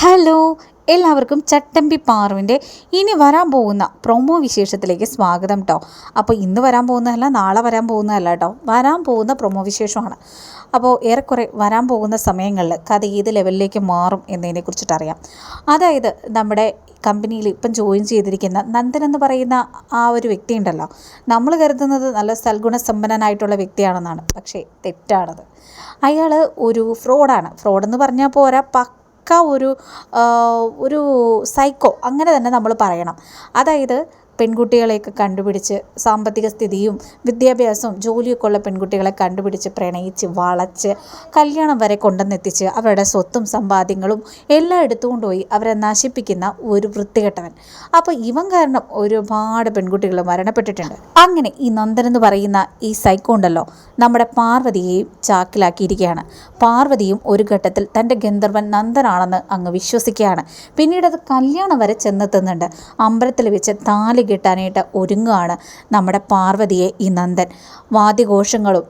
Hello എല്ലാവർക്കും ചട്ടമ്പി പാറുവിന്റെ ഇനി വരാൻ പോകുന്ന പ്രൊമോ വിശേഷത്തിലേക്ക് സ്വാഗതം കേട്ടോ അപ്പോൾ ഇന്ന് വരാൻ പോകുന്നതല്ല നാളെ വരാൻ പോകുന്നതല്ല കേട്ടോ വരാൻ പോകുന്ന പ്രൊമോ വിശേഷമാണ്. അപ്പോൾ ഏറെക്കുറെ വരാൻ പോകുന്ന സമയങ്ങളിൽ കഥ ഏത് ലെവലിലേക്ക് മാറും എന്നതിനെ കുറിച്ചിട്ടറിയാം അതായത് നമ്മുടെ കമ്പനിയിൽ ഇപ്പം ജോയിൻ ചെയ്തിരിക്കുന്ന നന്ദൻ എന്ന് പറയുന്ന ആ ഒരു വ്യക്തി ഉണ്ടല്ലോ. നമ്മൾ കരുതുന്നത് നല്ല സൽഗുണസമ്പന്നനായിട്ടുള്ള വ്യക്തിയാണെന്നാണ്. പക്ഷേ തെറ്റാണത്. അയാൾ ഒരു ഫ്രോഡാണ് ഫ്രോഡെന്ന് പറഞ്ഞാൽ പോരാ പക്ക ഒരു ഒരു സൈക്കോ അങ്ങനെ തന്നെ നമ്മൾ പറയണം. അതായത് പെൺകുട്ടികളെയൊക്കെ കണ്ടുപിടിച്ച് സാമ്പത്തിക സ്ഥിതിയും വിദ്യാഭ്യാസവും ജോലിയൊക്കെ ഉള്ള പെൺകുട്ടികളെ കണ്ടുപിടിച്ച് പ്രണയിച്ച് വളച്ച് കല്യാണം വരെ കൊണ്ടുവന്നെത്തിച്ച് അവരുടെ സ്വത്തും സമ്പാദ്യങ്ങളും എല്ലാം എടുത്തുകൊണ്ട് പോയി അവരെ നശിപ്പിക്കുന്ന ഒരു വൃത്തികെട്ടവൻ. അപ്പോൾ ഇവൻ കാരണം ഒരുപാട് പെൺകുട്ടികൾ മരണപ്പെട്ടിട്ടുണ്ട്. അങ്ങനെ ഈ നന്ദൻ എന്ന് പറയുന്ന ഈ സൈക്കോ ഉണ്ടല്ലോ നമ്മുടെ പാർവതിയെയും ചാക്കിലാക്കിയിരിക്കുകയാണ്. പാർവതിയും ഒരു ഘട്ടത്തിൽ തന്റെ ഗന്ധർവൻ നന്ദനാണെന്ന് അങ്ങ് വിശ്വസിക്കുകയാണ്. പിന്നീട് അത് കല്യാണം വരെ ചെന്നെത്തുന്നുണ്ട്. അമ്പലത്തിൽ വെച്ച് താലി കെട്ടാനായിട്ട് ഒരുങ്ങുകയാണ് നമ്മുടെ പാർവതിയെ ഈ നന്ദൻ. വാദ്യഘോഷങ്ങളും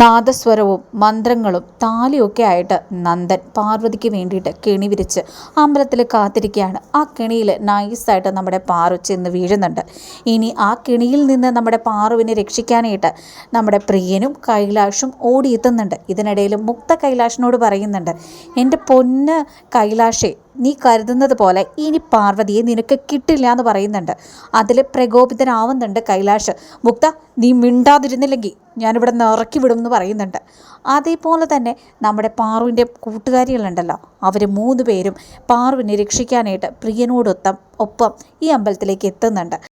നാദസ്വരവും മന്ത്രങ്ങളും താലിയൊക്കെ ആയിട്ട് നന്ദൻ പാർവതിക്ക് വേണ്ടിയിട്ട് കെണി വിരിച്ച് അമ്പലത്തിൽ കാത്തിരിക്കുകയാണ്. ആ കെണിയിൽ നൈസായിട്ട് നമ്മുടെ പാറു ചെന്ന് വീഴുന്നുണ്ട്. ഇനി ആ കെണിയിൽ നിന്ന് നമ്മുടെ പാറുവിനെ രക്ഷിക്കാനായിട്ട് നമ്മുടെ പ്രിയനും കൈലാഷും ഓടിയെത്തുന്നുണ്ട്. ഇതിനിടയിൽ മുക്ത കൈലാഷിനോട് പറയുന്നുണ്ട് എന്റെ പൊന്ന് കൈലാഷേ നീ കരുതുന്നത് പോലെ ഇനി പാർവതിയെ നിനക്ക് കിട്ടില്ല എന്ന് പറയുന്നുണ്ട്. അതിൽ പ്രകോപിതനാവുന്നുണ്ട് കൈലാഷ്. മുക്ത നീ മിണ്ടാതിരുന്നില്ലെങ്കിൽ ഞാനിവിടെ നിന്ന് ഇറക്കി വിടും എന്ന് പറയുന്നുണ്ട്. അതേപോലെ തന്നെ നമ്മുടെ പാറുവിന്റെ കൂട്ടുകാരികളുണ്ടല്ലോ. അവർ മൂന്ന് പേരും പാറുവിനെ രക്ഷിക്കാനായിട്ട് പ്രിയനോടൊത്തം ഒപ്പം ഈ അമ്പലത്തിലേക്ക് എത്തുന്നുണ്ട്.